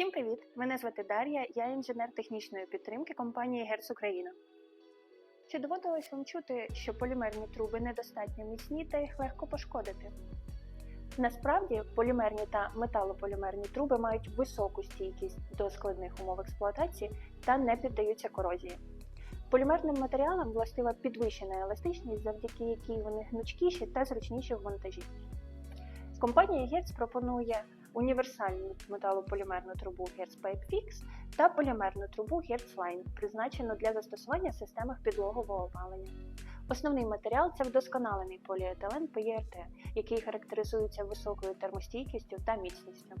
Всім привіт! Мене звати Дар'я, я інженер технічної підтримки компанії Герц Україна. Чи доводилось вам чути, що полімерні труби недостатньо міцні та їх легко пошкодити? Насправді, полімерні та металополімерні труби мають високу стійкість до складних умов експлуатації та не піддаються корозії. Полімерним матеріалам властива підвищена еластичність, завдяки якій вони гнучкіші та зручніші в монтажі. Компанія Hertz пропонує універсальну металополімерну трубу Hertz Fix та полімерну трубу Hertz Line, призначену для застосування в системах підлогового опалення. Основний матеріал це вдосконалений поліетилен PERT, який характеризується високою термостійкістю та міцністю.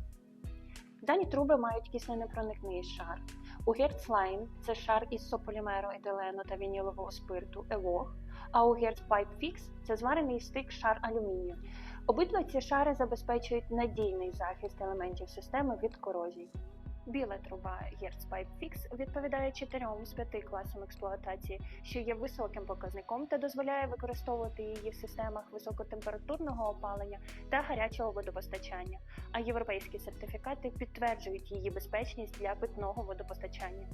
Дані труби мають кисненепроникний шар. У Line це шар із сополімеру, етилену та вінілового спирту EVOG, а у Hertz Pipe Fix це зварений стик шар алюмінію. Обидва ці шари забезпечують надійний захист елементів системи від корозій. Біла труба Fix відповідає 4 з 5 класам експлуатації, що є високим показником та дозволяє використовувати її в системах високотемпературного опалення та гарячого водопостачання, а європейські сертифікати підтверджують її безпечність для питного водопостачання.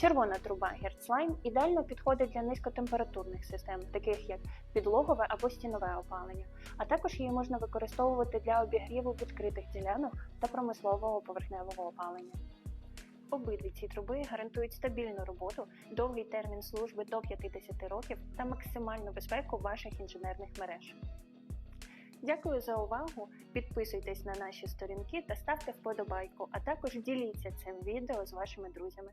Червона труба Hertzline ідеально підходить для низькотемпературних систем, таких як підлогове або стінове опалення, а також її можна використовувати для обігріву відкритих ділянок та промислового поверхневого опалення. Обидві ці труби гарантують стабільну роботу, довгий термін служби до 50 років та максимальну безпеку ваших інженерних мереж. Дякую за увагу! Підписуйтесь на наші сторінки та ставте вподобайку, а також діліться цим відео з вашими друзями.